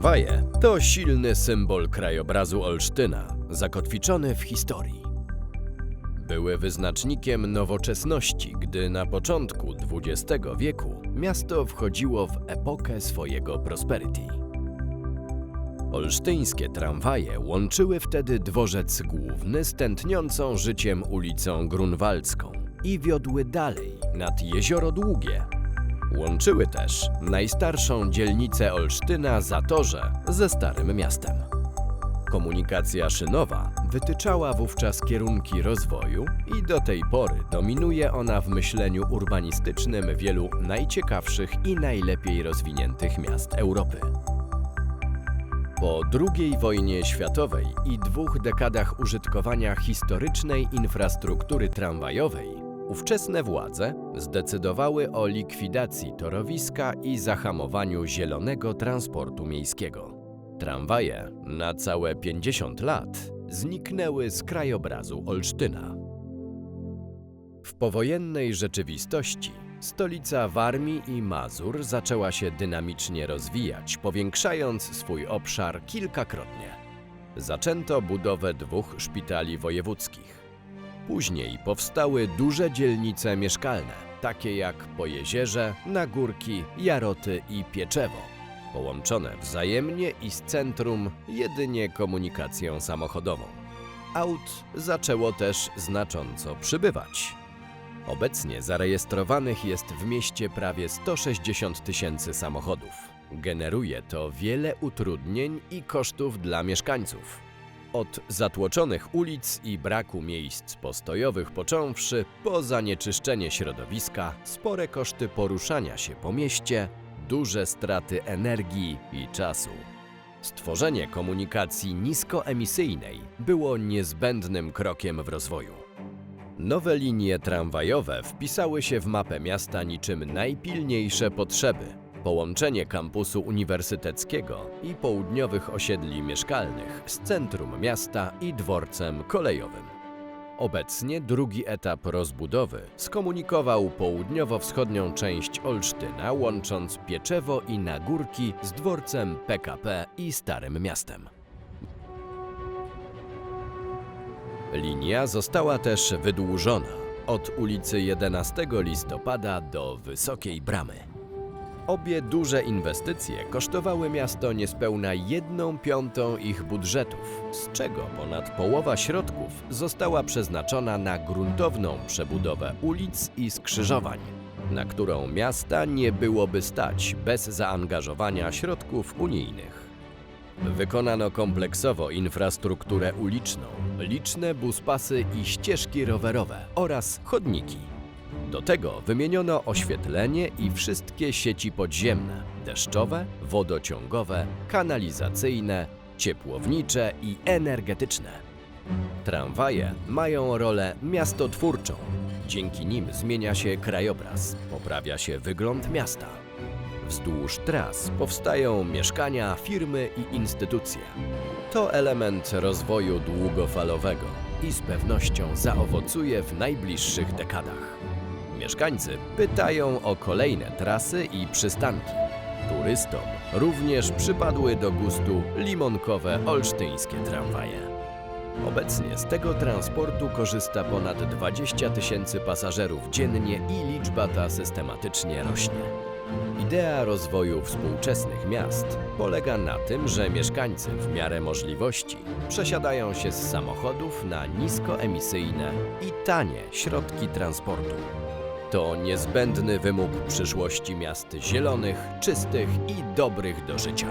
Tramwaje to silny symbol krajobrazu Olsztyna, zakotwiczony w historii. Były wyznacznikiem nowoczesności, gdy na początku XX wieku miasto wchodziło w epokę swojego prosperity. Olsztyńskie tramwaje łączyły wtedy dworzec główny z tętniącą życiem ulicą Grunwaldzką i wiodły dalej nad Jezioro Długie. Łączyły też najstarszą dzielnicę Olsztyna Zatorze ze Starym Miastem. Komunikacja szynowa wytyczała wówczas kierunki rozwoju i do tej pory dominuje ona w myśleniu urbanistycznym wielu najciekawszych i najlepiej rozwiniętych miast Europy. Po II wojnie światowej i dwóch dekadach użytkowania historycznej infrastruktury tramwajowej, ówczesne władze zdecydowały o likwidacji torowiska i zahamowaniu zielonego transportu miejskiego. Tramwaje na całe 50 lat zniknęły z krajobrazu Olsztyna. W powojennej rzeczywistości stolica Warmii i Mazur zaczęła się dynamicznie rozwijać, powiększając swój obszar kilkakrotnie. Zaczęto budowę dwóch szpitali wojewódzkich. Później powstały duże dzielnice mieszkalne, takie jak Pojezierze, Nagórki, Jaroty i Pieczewo, połączone wzajemnie i z centrum jedynie komunikacją samochodową. Aut zaczęło też znacząco przybywać. Obecnie zarejestrowanych jest w mieście prawie 160 tysięcy samochodów. Generuje to wiele utrudnień i kosztów dla mieszkańców. Od zatłoczonych ulic i braku miejsc postojowych począwszy, po zanieczyszczenie środowiska, spore koszty poruszania się po mieście, duże straty energii i czasu. Stworzenie komunikacji niskoemisyjnej było niezbędnym krokiem w rozwoju. Nowe linie tramwajowe wpisały się w mapę miasta niczym najpilniejsze potrzeby. Połączenie kampusu uniwersyteckiego i południowych osiedli mieszkalnych z centrum miasta i dworcem kolejowym. Obecnie drugi etap rozbudowy skomunikował południowo-wschodnią część Olsztyna, łącząc Pieczewo i Nagórki z dworcem PKP i Starym Miastem. Linia została też wydłużona od ulicy 11 listopada do Wysokiej Bramy. Obie duże inwestycje kosztowały miasto niespełna 1 piątą ich budżetów, z czego ponad połowa środków została przeznaczona na gruntowną przebudowę ulic i skrzyżowań, na którą miasta nie byłoby stać bez zaangażowania środków unijnych. Wykonano kompleksowo infrastrukturę uliczną, liczne buspasy i ścieżki rowerowe oraz chodniki. Do tego wymieniono oświetlenie i wszystkie sieci podziemne, deszczowe, wodociągowe, kanalizacyjne, ciepłownicze i energetyczne. Tramwaje mają rolę miastotwórczą. Dzięki nim zmienia się krajobraz, poprawia się wygląd miasta. Wzdłuż tras powstają mieszkania, firmy i instytucje. To element rozwoju długofalowego i z pewnością zaowocuje w najbliższych dekadach. Mieszkańcy pytają o kolejne trasy i przystanki. Turystom również przypadły do gustu limonkowe olsztyńskie tramwaje. Obecnie z tego transportu korzysta ponad 20 tysięcy pasażerów dziennie i liczba ta systematycznie rośnie. Idea rozwoju współczesnych miast polega na tym, że mieszkańcy w miarę możliwości przesiadają się z samochodów na niskoemisyjne i tanie środki transportu. To niezbędny wymóg przyszłości miast zielonych, czystych i dobrych do życia.